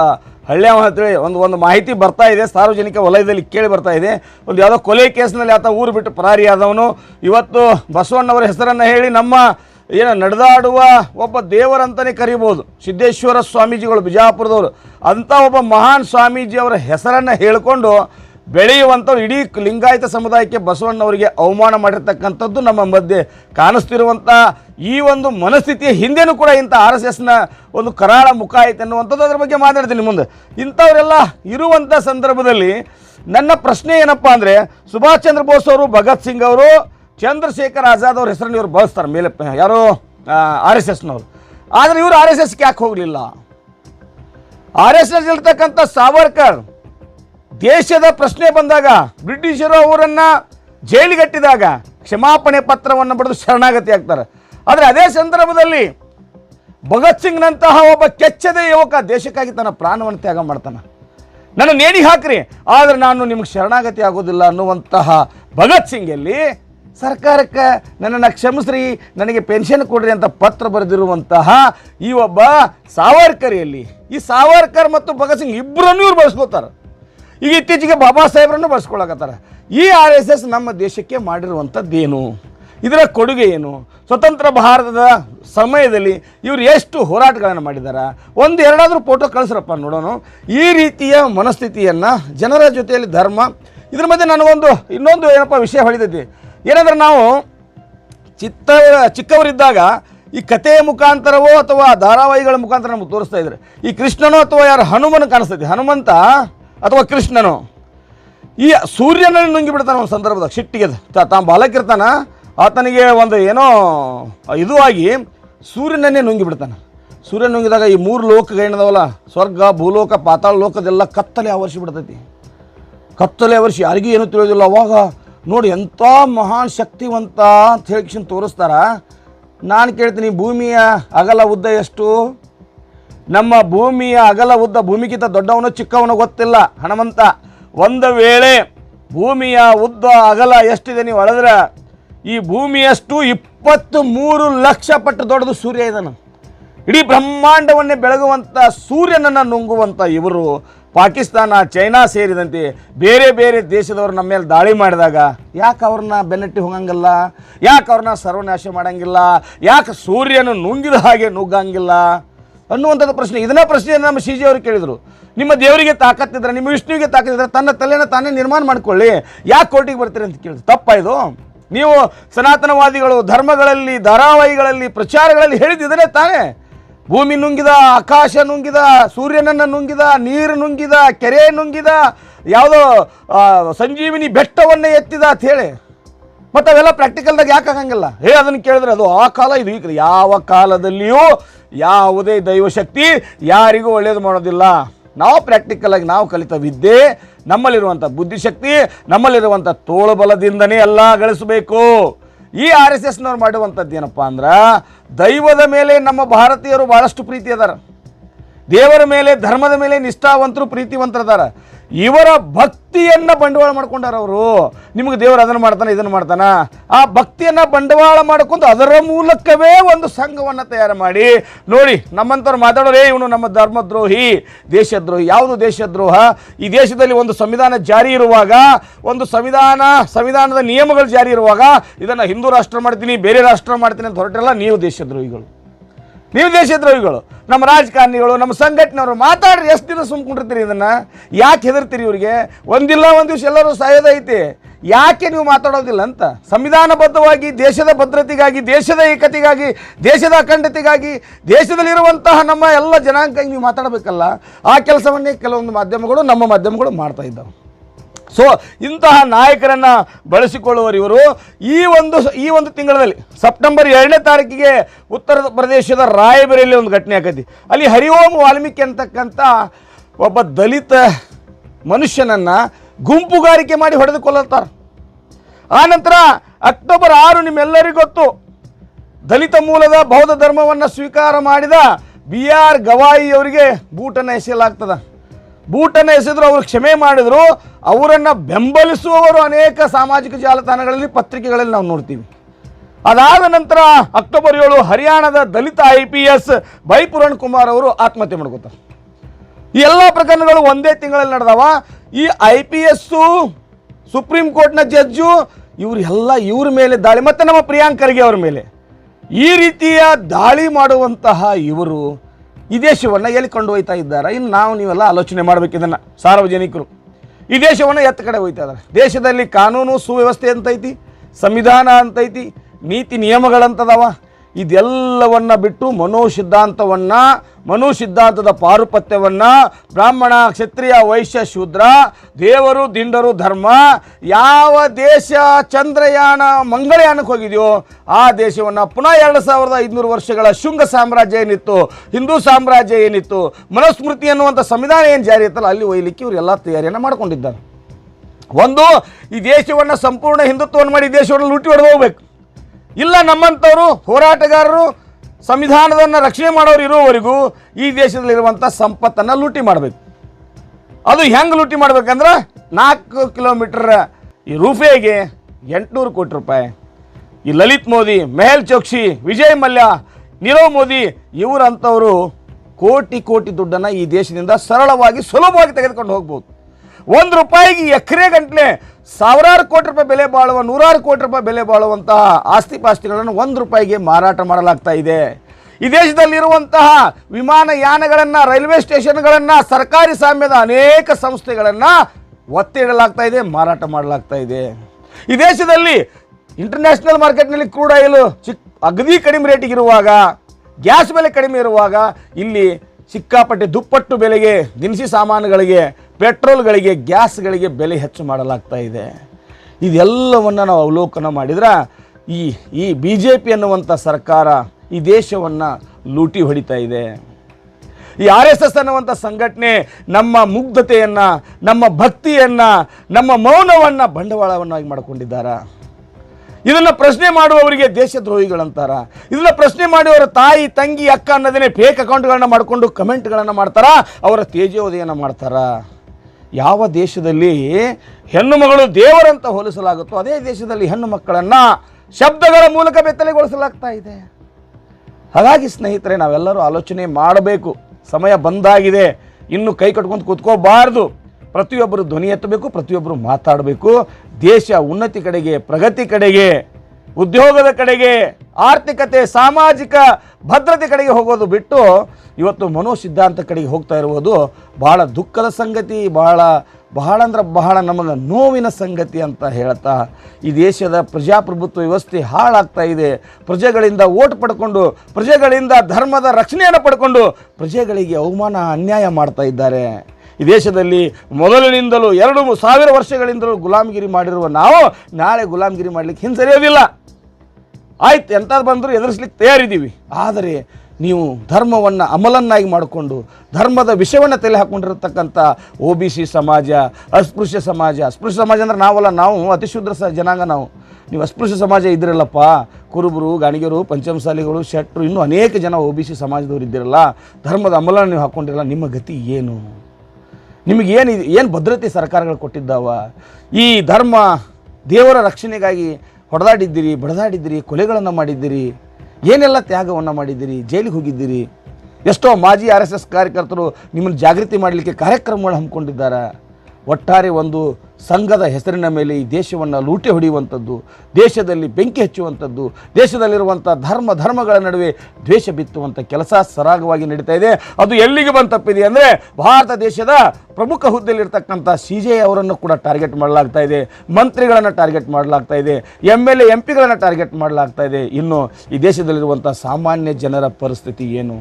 ಹಳ್ಳ್ಯಾವ ಅಂತೇಳಿ ಒಂದು ಒಂದು ಮಾಹಿತಿ ಬರ್ತಾ ಇದೆ. ಸಾರ್ವಜನಿಕ ವಲಯದಲ್ಲಿ ಕೇಳಿ ಬರ್ತಾ ಇದೆ. ಒಂದು ಯಾವುದೋ ಕೊಲೆ ಕೇಸ್ನಲ್ಲಿ ಆತ ಊರು ಬಿಟ್ಟು ಪರಾರಿಯಾದವನು. ಇವತ್ತು ಬಸವಣ್ಣವರ ಹೆಸರನ್ನು ಹೇಳಿ ನಮ್ಮ ಏನು ನಡೆದಾಡುವ ಒಬ್ಬ ದೇವರಂತಲೇ ಕರಿಬೋದು. ಸಿದ್ದೇಶ್ವರ ಸ್ವಾಮೀಜಿಗಳು ಬಿಜಾಪುರದವರು. ಅಂಥ ಒಬ್ಬ ಮಹಾನ್ ಸ್ವಾಮೀಜಿಯವರ ಹೆಸರನ್ನು ಹೇಳಿಕೊಂಡು ಬೆಳೆಯುವಂಥವ್ರು ಇಡೀ ಲಿಂಗಾಯತ ಸಮುದಾಯಕ್ಕೆ ಬಸವಣ್ಣವರಿಗೆ ಅವಮಾನ ಮಾಡಿರ್ತಕ್ಕಂಥದ್ದು ನಮ್ಮ ಮಧ್ಯೆ ಕಾಣಿಸ್ತಿರುವಂಥ ಈ ಒಂದು ಮನಸ್ಥಿತಿಯ ಹಿಂದೆನೂ ಕೂಡ ಇಂಥ ಆರ್ ಎಸ್ ಎಸ್ನ ಒಂದು ಕರಾಳ ಮುಖ ಐತೆ ಅನ್ನುವಂಥದ್ದು ಅದ್ರ ಬಗ್ಗೆ ಮಾತಾಡ್ತೀನಿ ಮುಂದೆ. ಇಂಥವರೆಲ್ಲ ಇರುವಂಥ ಸಂದರ್ಭದಲ್ಲಿ ನನ್ನ ಪ್ರಶ್ನೆ ಏನಪ್ಪ ಅಂದರೆ ಸುಭಾಷ್ ಚಂದ್ರ ಬೋಸ್ ಅವರು, ಭಗತ್ ಸಿಂಗ್ ಅವರು ಚಂದ್ರಶೇಖರ್ ಆಜಾದ್ ಅವ್ರ ಹೆಸರನ್ನು ಇವ್ರು ಬಳಸ್ತಾರೆ ಮೇಲೆ, ಯಾರು ಆರ್ ಎಸ್ ಎಸ್ನವರು. ಆದರೆ ಇವರು ಆರ್ ಎಸ್ ಎಸ್ಗೆ ಯಾಕೆ ಹೋಗಲಿಲ್ಲ? ಆರ್ ಎಸ್ ಎಸ್ ಇರ್ತಕ್ಕಂಥ ಸಾವರ್ಕರ್ ದೇಶದ ಪ್ರಶ್ನೆ ಬಂದಾಗ, ಬ್ರಿಟಿಷರು ಅವರನ್ನು ಜೈಲಿಗಟ್ಟಿದಾಗ ಕ್ಷಮಾಪಣೆ ಪತ್ರವನ್ನು ಬರೆದು ಶರಣಾಗತಿ ಆಗ್ತಾರೆ. ಆದರೆ ಅದೇ ಸಂದರ್ಭದಲ್ಲಿ ಭಗತ್ ಸಿಂಗ್ನಂತಹ ಒಬ್ಬ ಕೆಚ್ಚದ ಯುವಕ ದೇಶಕ್ಕಾಗಿ ತನ್ನ ಪ್ರಾಣವನ್ನು ತ್ಯಾಗ ಮಾಡ್ತಾನೆ. ನನ್ನ ನೇಣಿ ಹಾಕ್ರಿ, ಆದರೆ ನಾನು ನಿಮ್ಗೆ ಶರಣಾಗತಿ ಆಗೋದಿಲ್ಲ ಅನ್ನುವಂತಹ ಭಗತ್ ಸಿಂಗ್ ಎಲ್ಲಿ ಸರ್ಕಾರಕ್ಕೆ ನನ್ನನ್ನು ಕ್ಷಮಿಸ್ರಿ, ನನಗೆ ಪೆನ್ಷನ್ ಕೊಡ್ರಿ ಅಂತ ಪತ್ರ ಬರೆದಿರುವಂತಹ ಈ ಒಬ್ಬ ಸಾವರ್ಕರಿಯಲ್ಲಿ, ಈ ಸಾವರ್ಕರ್ ಮತ್ತು ಭಗತ್ ಸಿಂಗ್ ಇಬ್ಬರನ್ನು ಇವ್ರು ಬಳಸ್ಕೋತಾರೆ ಈಗ ಇತ್ತೀಚೆಗೆ ಬಾಬಾ ಸಾಹೇಬ್ರನ್ನು ಬಳಸ್ಕೊಳಕತ್ತಾರೆ. ಈ ಆರ್ ಎಸ್ ಎಸ್ ನಮ್ಮ ದೇಶಕ್ಕೆ ಮಾಡಿರುವಂಥದ್ದೇನು? ಇದರ ಕೊಡುಗೆ ಏನು? ಸ್ವತಂತ್ರ ಭಾರತದ ಸಮಯದಲ್ಲಿ ಇವರು ಎಷ್ಟು ಹೋರಾಟಗಳನ್ನು ಮಾಡಿದ್ದಾರೆ ಒಂದು ಎರಡಾದರೂ ಫೋಟೋ ಕಳಿಸ್ರಪ್ಪ ನೋಡೋಣ. ಈ ರೀತಿಯ ಮನಸ್ಥಿತಿಯನ್ನು ಜನರ ಜೊತೆಯಲ್ಲಿ ಧರ್ಮ, ಇದ್ರ ಮಧ್ಯೆ ನನಗೊಂದು ಇನ್ನೊಂದು ಏನಪ್ಪ ವಿಷಯ ಹೊಳಿತೈತಿ ಏನಂದ್ರೆ ನಾವು ಚಿತ್ತ ಚಿಕ್ಕವರಿದ್ದಾಗ ಈ ಕಥೆಯ ಮುಖಾಂತರವೋ ಅಥವಾ ಧಾರಾವಾಹಿಗಳ ಮುಖಾಂತರ ನಮಗೆ ತೋರಿಸ್ತಾ ಇದ್ದಾರೆ ಈ ಕೃಷ್ಣನೋ ಅಥವಾ ಯಾರು ಹನುಮನ ಕಾಣಿಸ್ತೈತಿ? ಹನುಮಂತ ಅಥವಾ ಕೃಷ್ಣನೋ? ಈ ಸೂರ್ಯನನ್ನು ನುಂಗಿ ಬಿಡ್ತಾನೆ ಒಂದು ಸಂದರ್ಭದಾಗ ಸಿಟ್ಟಿಗೆ ತಾ ತಾ ಬಾಲಕಿರ್ತಾನ, ಆತನಿಗೆ ಒಂದು ಏನೋ ಇದು ಆಗಿ ಸೂರ್ಯನನ್ನೇ ನುಂಗಿ ಬಿಡ್ತಾನೆ ಸೂರ್ಯ ನುಂಗಿದಾಗ ಈ ಮೂರು ಲೋಕಗಳೇನದವಲ್ಲ ಸ್ವರ್ಗ, ಭೂಲೋಕ, ಪಾತಾಳ ಲೋಕದೆಲ್ಲ ಕತ್ತಲೆ ಆವರಿಸಿ ಬಿಡ್ತೈತಿ. ಕತ್ತಲೆ ಆವರಿಸಿ ಯಾರಿಗೂ ಏನೂ ತಿಳಿಯೋದಿಲ್ಲ. ಅವಾಗ ನೋಡಿ ಎಂಥ ಮಹಾನ್ ಶಕ್ತಿವಂತ ಅಂತ ಹೇಳಿ ತೋರಿಸ್ತಾರ. ನಾನು ಕೇಳ್ತೀನಿ, ಭೂಮಿಯ ಅಗಲ ಉದ್ದ ಎಷ್ಟು? ನಮ್ಮ ಭೂಮಿಯ ಅಗಲ ಉದ್ದ ಭೂಮಿಗಿಂತ ದೊಡ್ಡವನು ಚಿಕ್ಕವನು ಗೊತ್ತಿಲ್ಲ. ಹನುಮಂತ, ಒಂದು ವೇಳೆ ಭೂಮಿಯ ಉದ್ದ ಅಗಲ ಎಷ್ಟಿದೆ ನೀವು ಅಳೆದ್ರೆ? ಈ ಭೂಮಿಯಷ್ಟು ಇಪ್ಪತ್ತು ಮೂರು ಲಕ್ಷ ಪಟ್ಟು ದೊಡ್ಡದು ಸೂರ್ಯ ಇದನ್ನು ಇಡೀ ಬ್ರಹ್ಮಾಂಡವನ್ನೇ ಬೆಳಗುವಂಥ ಸೂರ್ಯನನ್ನು ನುಂಗುವಂಥ ಇವರು ಪಾಕಿಸ್ತಾನ, ಚೈನಾ ಸೇರಿದಂತೆ ಬೇರೆ ಬೇರೆ ದೇಶದವರು ನಮ್ಮ ಮೇಲೆ ದಾಳಿ ಮಾಡಿದಾಗ ಯಾಕೆ ಅವ್ರನ್ನ ಬೆನ್ನಟ್ಟಿ ಹೋಗಂಗಿಲ್ಲ? ಯಾಕೆ ಅವ್ರನ್ನ ಸರ್ವನಾಶ ಮಾಡಂಗಿಲ್ಲ? ಯಾಕೆ ಸೂರ್ಯನ ನುಂಗಿದ ಹಾಗೆ ನುಗ್ಗಂಗಿಲ್ಲ? ಅನ್ನುವಂಥದ್ದು ಪ್ರಶ್ನೆ. ಇದನ್ನ ಪ್ರಶ್ನೆಯನ್ನು ನಮ್ಮ ಜಿ ಅವರು ಕೇಳಿದರು. ನಿಮ್ಮ ದೇವರಿಗೆ ತಾಕತ್ತಿದ್ರೆ ನಿಮ್ಮ ವಿಷ್ಣುವಿಗೆ ತಾಕತ್ತಿದ್ರೆ ತನ್ನ ತಲೆನ ತಾನೇ ನಿರ್ಮಾಣ ಮಾಡ್ಕೊಳ್ಳಿ. ಯಾಕೆ ಕೋರ್ಟಿಗೆ ಬರ್ತೀರಿ ಅಂತ ಕೇಳಿದ್ರು. ತಪ್ಪ ಇದು? ನೀವು ಸನಾತನವಾದಿಗಳು ಧರ್ಮಗಳಲ್ಲಿ, ಧಾರಾವಾಹಿಗಳಲ್ಲಿ, ಪ್ರಚಾರಗಳಲ್ಲಿ ಹೇಳಿದ್ದಿದ್ರೆ ತಾನೇ. ಭೂಮಿ ನುಂಗಿದ, ಆಕಾಶ ನುಂಗಿದ, ಸೂರ್ಯನನ್ನು ನುಂಗಿದ, ನೀರು ನುಂಗಿದ, ಕೆರೆ ನುಂಗಿದ, ಯಾವುದೋ ಸಂಜೀವಿನಿ ಬೆಟ್ಟವನ್ನು ಎತ್ತಿದ ಅಂತ ಹೇಳಿ. ಮತ್ತು ಅವೆಲ್ಲ ಪ್ರಾಕ್ಟಿಕಲ್ದಾಗ ಯಾಕೆ ಆಗಂಗಿಲ್ಲ? ಹೇ, ಅದನ್ನು ಕೇಳಿದ್ರೆ ಅದು ಆ ಕಾಲ ಇದು ಈಗ ಯಾವ ಕಾಲದಲ್ಲಿಯೂ ಯಾವುದೇ ದೈವಶಕ್ತಿ ಯಾರಿಗೂ ಒಳ್ಳೇದು ಮಾಡೋದಿಲ್ಲ. ನಾವು ಪ್ರಾಕ್ಟಿಕಲ್ ಆಗಿ ನಾವು ಕಲಿತ ವಿದ್ಯೆ ನಮ್ಮಲ್ಲಿರುವಂಥ ಬುದ್ಧಿಶಕ್ತಿ ನಮ್ಮಲ್ಲಿರುವಂಥ ತೋಳುಬಲದಿಂದನೇ ಎಲ್ಲ ಗಳಿಸಬೇಕು. ಈ ಆರ್ ಎಸ್ ಎಸ್ನವ್ರು ಮಾಡುವಂಥದ್ದು ಏನಪ್ಪ ಅಂದ್ರೆ, ದೈವದ ಮೇಲೆ ನಮ್ಮ ಭಾರತೀಯರು ಭಾಳಷ್ಟು ಪ್ರೀತಿ ಅದಾರ. ದೇವರ ಮೇಲೆ, ಧರ್ಮದ ಮೇಲೆ ನಿಷ್ಠಾವಂತರು, ಪ್ರೀತಿವಂತರದಾರ. ಇವರ ಭಕ್ತಿಯನ್ನ ಬಂಡವಾಳ ಮಾಡ್ಕೊಂಡಾರ ಅವರು. ನಿಮಗೆ ದೇವರು ಅದನ್ನು ಮಾಡ್ತಾನೆ, ಇದನ್ನು ಮಾಡ್ತಾನ. ಆ ಭಕ್ತಿಯನ್ನ ಬಂಡವಾಳ ಮಾಡ್ಕೊಂಡು ಅದರ ಮೂಲಕವೇ ಒಂದು ಸಂಘವನ್ನು ತಯಾರು ಮಾಡಿ, ನೋಡಿ, ನಮ್ಮಂಥವ್ರು ಮಾತಾಡೋರೇ ಇವನು ನಮ್ಮ ಧರ್ಮದ್ರೋಹಿ, ದೇಶದ್ರೋಹಿ. ಯಾವುದು ದೇಶದ್ರೋಹ? ಈ ದೇಶದಲ್ಲಿ ಒಂದು ಸಂವಿಧಾನ ಜಾರಿ ಇರುವಾಗ, ಒಂದು ಸಂವಿಧಾನ, ಸಂವಿಧಾನದ ನಿಯಮಗಳು ಜಾರಿ ಇರುವಾಗ, ಇದನ್ನು ಹಿಂದೂ ರಾಷ್ಟ್ರ ಮಾಡ್ತೀನಿ, ಬೇರೆ ರಾಷ್ಟ್ರ ಮಾಡ್ತೀನಿ ಅಂತ ಹೊರಟೆಲ್ಲ ನೀವು ದೇಶದ್ರೋಹಿಗಳು. ನೀವು ದೇಶದ್ರೋಹಿಗಳು, ನಮ್ಮ ರಾಜಕಾರಣಿಗಳು, ನಮ್ಮ ಸಂಘಟನೆಯವರು ಮಾತಾಡ್ರಿ, ಎಷ್ಟು ದಿನ ಸುಮ್ಕೊಂಡಿರ್ತೀರಿ ಇದನ್ನು? ಯಾಕೆ ಹೆದರ್ತೀರಿ ಇವರಿಗೆ? ಒಂದಿಲ್ಲ, ಒಂದು ದಿವಸ ಎಲ್ಲರೂ ಸಾಯೋದೈತಿ ಯಾಕೆ ನೀವು ಮಾತಾಡೋದಿಲ್ಲ ಅಂತ? ಸಂವಿಧಾನಬದ್ಧವಾಗಿ, ದೇಶದ ಭದ್ರತೆಗಾಗಿ, ದೇಶದ ಏಕತೆಗಾಗಿ, ದೇಶದ ಅಖಂಡತೆಗಾಗಿ, ದೇಶದಲ್ಲಿರುವಂತಹ ನಮ್ಮ ಎಲ್ಲ ಜನಾಂಗಕ್ಕಾಗಿ ನೀವು ಮಾತಾಡಬೇಕಲ್ಲ. ಆ ಕೆಲಸವನ್ನೇ ಕೆಲವೊಂದು ಮಾಧ್ಯಮಗಳು, ನಮ್ಮ ಮಾಧ್ಯಮಗಳು ಮಾಡ್ತಾ ಇದ್ದಾವೆ. ಸೊ ಇಂತಹ ನಾಯಕರನ್ನ ಬಳಸಿಕೊಳ್ಳುವರು ಇವರು. ಈ ಒಂದು ಈ ಒಂದು ತಿಂಗಳಲ್ಲಿ, ಸೆಪ್ಟೆಂಬರ್ ಎರಡನೇ ತಾರೀಕಿಗೆ ಉತ್ತರ ಪ್ರದೇಶದ ರಾಯಬರೇಲಿ ಒಂದು ಘಟನೆ ಆಕೈತಿ. ಅಲ್ಲಿ ಹರಿಓಂ ವಾಲ್ಮೀಕಿ ಅಂತಕ್ಕಂಥ ಒಬ್ಬ ದಲಿತ ಮನುಷ್ಯನನ್ನ ಗುಂಪುಗಾರಿಕೆ ಮಾಡಿ ಹೊಡೆದುಕೊಳ್ಳುತ್ತಾರೆ. ಆ ನಂತರ ಅಕ್ಟೋಬರ್ ಆರು ನಿಮ್ಮೆಲ್ಲರಿಗೂ ಗೊತ್ತು. ದಲಿತ ಮೂಲದ ಬೌದ್ಧ ಧರ್ಮವನ್ನು ಸ್ವೀಕಾರ ಮಾಡಿದ ಬಿ ಆರ್ ಗವಾಯಿ ಅವರಿಗೆ ಬೂಟನ್ನು ಎಸೆಯಲಾಗ್ತದ. ಬೂಟನ್ನು ಎಸೆದ್ರು ಅವರು ಕ್ಷಮೆ ಮಾಡಿದ್ರು, ಅವರನ್ನು ಬೆಂಬಲಿಸುವವರು ಅನೇಕ ಸಾಮಾಜಿಕ ಜಾಲತಾಣಗಳಲ್ಲಿ, ಪತ್ರಿಕೆಗಳಲ್ಲಿ ನಾವು ನೋಡ್ತೀವಿ. ಅದಾದ ನಂತರ ಅಕ್ಟೋಬರ್ ಏಳು ಹರಿಯಾಣದ ದಲಿತ ಐ ಪಿ ಎಸ್ ಬೈಪುರಣ್ ಕುಮಾರ್ ಅವರು ಆತ್ಮಹತ್ಯೆ ಮಾಡ್ಕೋತಾರೆ. ಈ ಎಲ್ಲ ಪ್ರಕರಣಗಳು ಒಂದೇ ತಿಂಗಳಲ್ಲಿ ನಡೆದವ. ಈ ಐ ಪಿ ಎಸ್ಸು, ಸುಪ್ರೀಂ ಕೋರ್ಟ್ನ ಜಡ್ಜು ಇವರೆಲ್ಲ ಇವ್ರ ಮೇಲೆ ದಾಳಿ, ಮತ್ತು ನಮ್ಮ ಪ್ರಿಯಾಂಕ್ ಖರ್ಗೆ ಅವ್ರ ಮೇಲೆ. ಈ ರೀತಿಯ ದಾಳಿ ಮಾಡುವಂತಹ ಇವರು ಈ ದೇಶವನ್ನು ಎಲ್ಲಿ ಕೊಂಡು ಹೋಯ್ತಾ ಇದ್ದಾರೆ? ಇನ್ನು ನಾವು ನೀವೆಲ್ಲ ಆಲೋಚನೆ ಮಾಡಬೇಕು ಇದನ್ನು, ಸಾರ್ವಜನಿಕರು. ಈ ದೇಶವನ್ನು ಎತ್ತ ಕಡೆ ಹೋಯ್ತಾ ಇದ್ದಾರೆ. ದೇಶದಲ್ಲಿ ಕಾನೂನು ಸುವ್ಯವಸ್ಥೆ ಅಂತೈತಿ, ಸಂವಿಧಾನ ಅಂತೈತಿ, ನೀತಿ ನಿಯಮಗಳಂತದವ. ಇದೆಲ್ಲವನ್ನ ಬಿಟ್ಟು ಮನೋ ಸಿದ್ಧಾಂತವನ್ನು, ಮನು ಸಿದ್ಧಾಂತದ ಪಾರುಪತ್ಯವನ್ನು, ಬ್ರಾಹ್ಮಣ, ಕ್ಷತ್ರಿಯ, ವೈಶ್ಯ, ಶೂದ್ರ, ದೇವರು, ದಿಂಡರು, ಧರ್ಮ, ಯಾವ ದೇಶ ಚಂದ್ರಯಾನ, ಮಂಗಳಯಾನಕ್ಕೆ ಹೋಗಿದೆಯೋ, ಆ ದೇಶವನ್ನು ಪುನಃ ಎರಡು ಸಾವಿರದ ಐದುನೂರು ವರ್ಷಗಳ ಶೃಂಗ ಸಾಮ್ರಾಜ್ಯ ಏನಿತ್ತು, ಹಿಂದೂ ಸಾಮ್ರಾಜ್ಯ ಏನಿತ್ತು, ಮನುಸ್ಮೃತಿ ಅನ್ನುವಂಥ ಸಂವಿಧಾನ ಏನು ಜಾರಿ ಇತ್ತಲ್ಲ, ಅಲ್ಲಿ ಒಯ್ಲಿಕ್ಕೆ ಇವರೆಲ್ಲ ತಯಾರಿಯನ್ನು ಮಾಡ್ಕೊಂಡಿದ್ದಾರೆ. ಒಂದು, ಈ ದೇಶವನ್ನು ಸಂಪೂರ್ಣ ಹಿಂದುತ್ವವನ್ನು ಮಾಡಿ ದೇಶವನ್ನು ಲೂಟಿ ಹೊಡೆದು ಹೋಗ್ಬೇಕು. ಇಲ್ಲ ನಮ್ಮಂಥವರು ಹೋರಾಟಗಾರರು ಸಂವಿಧಾನದನ್ನು ರಕ್ಷಣೆ ಮಾಡೋರು ಇರೋವರೆಗೂ ಈ ದೇಶದಲ್ಲಿರುವಂಥ ಸಂಪತ್ತನ್ನು ಲೂಟಿ ಮಾಡಬೇಕು. ಅದು ಹೆಂಗೆ ಲೂಟಿ ಮಾಡ್ಬೇಕಂದ್ರೆ ನಾಲ್ಕು ಕಿಲೋಮೀಟರ್ ಈ ರೂಫೇಗೆ ಎಂಟುನೂರು ಕೋಟಿ ರೂಪಾಯಿ. ಈ ಲಲಿತ್ ಮೋದಿ, ಮೆಹಲ್ ಚೋಕ್ಸಿ, ವಿಜಯ್ ಮಲ್ಯ, ನೀರವ್ ಮೋದಿ ಇವರಂಥವರು ಕೋಟಿ ಕೋಟಿ ದುಡ್ಡನ್ನು ಈ ದೇಶದಿಂದ ಸರಳವಾಗಿ ಸುಲಭವಾಗಿ ತೆಗೆದುಕೊಂಡು ಹೋಗ್ಬೋದು. ಒಂದು ರೂಪಾಯಿಗೆ ಎಕರೆ ಗಂಟ್ಲೆ ಸಾವಿರಾರು ಕೋಟಿ ರೂಪಾಯಿ ಬೆಲೆ ಬಾಳುವ, ನೂರಾರು ಕೋಟಿ ರೂಪಾಯಿ ಬೆಲೆ ಬಾಳುವಂತಹ ಆಸ್ತಿ ಪಾಸ್ತಿಗಳನ್ನು ಒಂದು ರೂಪಾಯಿಗೆ ಮಾರಾಟ ಮಾಡಲಾಗ್ತಾ ಇದೆ. ಈ ದೇಶದಲ್ಲಿರುವಂತಹ ವಿಮಾನಯಾನಗಳನ್ನು ರೈಲ್ವೆ ಸ್ಟೇಷನ್ಗಳನ್ನು, ಸರ್ಕಾರಿ ಸ್ವಾಮ್ಯದ ಅನೇಕ ಸಂಸ್ಥೆಗಳನ್ನು ಒತ್ತಿ ಇಡಲಾಗ್ತಾ ಇದೆ, ಮಾರಾಟ ಮಾಡಲಾಗ್ತಾ ಇದೆ. ಈ ದೇಶದಲ್ಲಿ ಇಂಟರ್ನ್ಯಾಷನಲ್ ಮಾರ್ಕೆಟ್ನಲ್ಲಿ ಕ್ರೂಡ್ ಆಯಿಲ್ ಚಿಕ್ಕ ಅಗದಿ ಕಡಿಮೆ ರೇಟಿಗಿರುವಾಗ ಗ್ಯಾಸ್ ಬೆಲೆ ಕಡಿಮೆ ಇರುವಾಗ, ಇಲ್ಲಿ ಸಿಕ್ಕಾಪಟ್ಟೆ ದುಪ್ಪಟ್ಟು ಬೆಲೆಗೆ ದಿನಸಿ ಸಾಮಾನುಗಳಿಗೆ, ಪೆಟ್ರೋಲ್ಗಳಿಗೆ, ಗ್ಯಾಸ್ಗಳಿಗೆ ಬೆಲೆ ಹೆಚ್ಚು ಮಾಡಲಾಗ್ತಾ ಇದೆ. ಇದೆಲ್ಲವನ್ನು ನಾವು ಅವಲೋಕನ ಮಾಡಿದ್ರೆ ಈ ಈ ಬಿ ಜೆ ಪಿ ಅನ್ನುವಂಥ ಸರ್ಕಾರ ಈ ದೇಶವನ್ನು ಲೂಟಿ ಹೊಡಿತಾ ಇದೆ. ಈ ಆರ್ ಎಸ್ ಎಸ್ ಅನ್ನುವಂಥ ಸಂಘಟನೆ ನಮ್ಮ ಮುಗ್ಧತೆಯನ್ನು, ನಮ್ಮ ಭಕ್ತಿಯನ್ನು, ನಮ್ಮ ಮೌನವನ್ನು ಬಂಡವಾಳವನ್ನಾಗಿ ಮಾಡಿಕೊಂಡಿದ್ದಾರೆ? ಇದನ್ನು ಪ್ರಶ್ನೆ ಮಾಡುವವರಿಗೆ ದೇಶದ್ರೋಹಿಗಳಂತಾರ? ಇದನ್ನು ಪ್ರಶ್ನೆ ಮಾಡುವವರ ತಾಯಿ, ತಂಗಿ, ಅಕ್ಕ ಅನ್ನೋದನ್ನೇ ಫೇಕ್ ಅಕೌಂಟ್ಗಳನ್ನ ಮಾಡಿಕೊಂಡು ಕಮೆಂಟ್ಗಳನ್ನು ಮಾಡ್ತಾರ? ಅವರ ತೇಜೋದಯನ ಮಾಡ್ತಾರ? ಯಾವ ದೇಶದಲ್ಲಿ ಹೆಣ್ಣು ಮಗಳು ದೇವರಂತ ಹೋಲಿಸಲಾಗುತ್ತೋ ಅದೇ ದೇಶದಲ್ಲಿ ಹೆಣ್ಣು ಮಕ್ಕಳನ್ನು ಶಬ್ದಗಳ ಮೂಲಕ ಬೆತ್ತಲೆಗೊಳಿಸಲಾಗ್ತಾ ಇದೆ. ಹಾಗಾಗಿ ಸ್ನೇಹಿತರೆ, ನಾವೆಲ್ಲರೂ ಆಲೋಚನೆ ಮಾಡಬೇಕು. ಸಮಯ ಬಂದಾಗಿದೆ. ಇನ್ನು ಕೈ ಕಟ್ಕೊಂಡು ಕೂತ್ಕೋಬಾರ್ದು. ಪ್ರತಿಯೊಬ್ಬರು ಧ್ವನಿ ಎತ್ತಬೇಕು, ಪ್ರತಿಯೊಬ್ಬರು ಮಾತಾಡಬೇಕು. ದೇಶ ಉನ್ನತಿ ಕಡೆಗೆ, ಪ್ರಗತಿ ಕಡೆಗೆ, ಉದ್ಯೋಗದ ಕಡೆಗೆ, ಆರ್ಥಿಕತೆ, ಸಾಮಾಜಿಕ ಭದ್ರತೆ ಕಡೆಗೆ ಹೋಗೋದು ಬಿಟ್ಟು ಇವತ್ತು ಮನೋಸಿದ್ಧಾಂತ ಕಡೆಗೆ ಹೋಗ್ತಾ ಇರುವುದು ಬಹಳ ದುಃಖದ ಸಂಗತಿ, ಬಹಳ ಬಹಳ ಅಂದ್ರೆ ಬಹಳ ನಮಗೆ ನೋವಿನ ಸಂಗತಿ ಅಂತ ಹೇಳ್ತಾ ಈ ದೇಶದ ಪ್ರಜಾಪ್ರಭುತ್ವ ವ್ಯವಸ್ಥೆ ಹಾಳಾಗ್ತಾ ಇದೆ. ಪ್ರಜೆಗಳಿಂದ ಓಟ್ ಪಡ್ಕೊಂಡು, ಪ್ರಜೆಗಳಿಂದ ಧರ್ಮದ ರಕ್ಷಣೆಯನ್ನು ಪಡ್ಕೊಂಡು ಪ್ರಜೆಗಳಿಗೆ ಅವಮಾನ, ಅನ್ಯಾಯ ಮಾಡ್ತಾ ಇದ್ದಾರೆ. ಈ ದೇಶದಲ್ಲಿ ಮೊದಲಿನಿಂದಲೂ ಎರಡು ಸಾವಿರ ವರ್ಷಗಳಿಂದಲೂ ಗುಲಾಮಗಿರಿ ಮಾಡಿರುವ ನಾವು ನಾಳೆ ಗುಲಾಮಗಿರಿ ಮಾಡಲಿಕ್ಕೆ ಹಿಂಸರಿಯೋದಿಲ್ಲ ಆಯ್ತು ಎಂಥದ್ದು ಬಂದರೂ ಎದುರಿಸ್ಲಿಕ್ಕೆ ತಯಾರಿದ್ದೀವಿ. ಆದರೆ ನೀವು ಧರ್ಮವನ್ನು ಅಮಲನ್ನಾಗಿ ಮಾಡಿಕೊಂಡು, ಧರ್ಮದ ವಿಷಯವನ್ನು ತಲೆ ಹಾಕ್ಕೊಂಡಿರತಕ್ಕಂಥ ಒ ಬಿ ಸಿ ಸಮಾಜ, ಅಸ್ಪೃಶ್ಯ ಸಮಾಜ ಅಸ್ಪೃಶ್ಯ ಸಮಾಜ ಅಂದರೆ ನಾವಲ್ಲ, ನಾವು ಅತಿಶುದ್ರ ಸ ಜನಾಂಗ ನಾವು. ನೀವು ಅಸ್ಪೃಶ್ಯ ಸಮಾಜ ಇದ್ದಿರಲ್ಲಪ್ಪ, ಕುರುಬರು, ಗಾಣಿಗರು, ಪಂಚಮಸಾಲಿಗಳು ಶೆಟ್ಟರು ಇನ್ನೂ ಅನೇಕ ಜನ ಒ ಬಿ ಸಿ ಸಮಾಜದವರು ಇದ್ದಿರಲ್ಲ, ಧರ್ಮದ ಅಮಲನ್ನು ನೀವು ಹಾಕ್ಕೊಂಡಿರಲ್ಲ ನಿಮ್ಮ ಗತಿ ಏನು? ನಿಮಗೆ ಏನು ಏನು ಭದ್ರತೆ ಸರ್ಕಾರಗಳು ಕೊಟ್ಟಿದ್ದಾವ? ಈ ಧರ್ಮ ದೇವರ ರಕ್ಷಣೆಗಾಗಿ ಹೊಡೆದಾಡಿದ್ದೀರಿ, ಬಡದಾಡಿದ್ದೀರಿ, ಕೊಲೆಗಳನ್ನು ಮಾಡಿದ್ದೀರಿ, ಏನೆಲ್ಲ ತ್ಯಾಗವನ್ನು ಮಾಡಿದ್ದೀರಿ, ಜೈಲಿಗೆ ಹೋಗಿದ್ದೀರಿ, ಎಷ್ಟೋ ಮಾಜಿ ಆರ್ ಎಸ್ ಎಸ್ ಕಾರ್ಯಕರ್ತರು ನಿಮ್ಮನ್ನು ಜಾಗೃತಿ ಮಾಡಲಿಕ್ಕೆ ಕಾರ್ಯಕ್ರಮಗಳು ಹಮ್ಮಿಕೊಂಡಿದ್ದಾರೆ? ಒಟ್ಟಾರೆ ಒಂದು ಸಂಘದ ಹೆಸರಿನ ಮೇಲೆ ಈ ದೇಶವನ್ನು ಲೂಟಿ ಹೊಡೆಯುವಂಥದ್ದು, ದೇಶದಲ್ಲಿ ಬೆಂಕಿ ಹಚ್ಚುವಂಥದ್ದು, ದೇಶದಲ್ಲಿರುವಂಥ ಧರ್ಮ, ಧರ್ಮಗಳ ನಡುವೆ ದ್ವೇಷ ಬಿತ್ತುವಂಥ ಕೆಲಸ ಸರಾಗವಾಗಿ ನಡೀತಾ ಇದೆ. ಅದು ಎಲ್ಲಿಗೆ ಬಂದು ತಪ್ಪಿದೆ ಅಂದರೆ ಭಾರತ ದೇಶದ ಪ್ರಮುಖ ಹುದ್ದೆಯಲ್ಲಿರ್ತಕ್ಕಂಥ ಸಿ ಜೆ ಅವರನ್ನು ಕೂಡ ಟಾರ್ಗೆಟ್ ಮಾಡಲಾಗ್ತಾ ಇದೆ. ಮಂತ್ರಿಗಳನ್ನು ಟಾರ್ಗೆಟ್ ಮಾಡಲಾಗ್ತಾ ಇದೆ. ಎಂ ಎಲ್ ಎ, ಎಂ ಪಿಗಳನ್ನು ಟಾರ್ಗೆಟ್ ಮಾಡಲಾಗ್ತಾ ಇದೆ. ಇನ್ನು ಈ ದೇಶದಲ್ಲಿರುವಂಥ ಸಾಮಾನ್ಯ ಜನರ ಪರಿಸ್ಥಿತಿ ಏನು?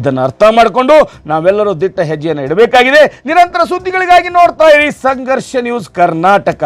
ಇದನ್ನು ಅರ್ಥ ಮಾಡಿಕೊಂಡು ನಾವೆಲ್ಲರೂ ದಿಟ್ಟ ಹೆಜ್ಜೆಯನ್ನು ಇಡಬೇಕಾಗಿದೆ. ನಿರಂತರ ಸುದ್ದಿಗಳಿಗಾಗಿ ನೋಡ್ತಾ ಇರಿ ಸಂಘರ್ಷ ನ್ಯೂಸ್ ಕರ್ನಾಟಕ.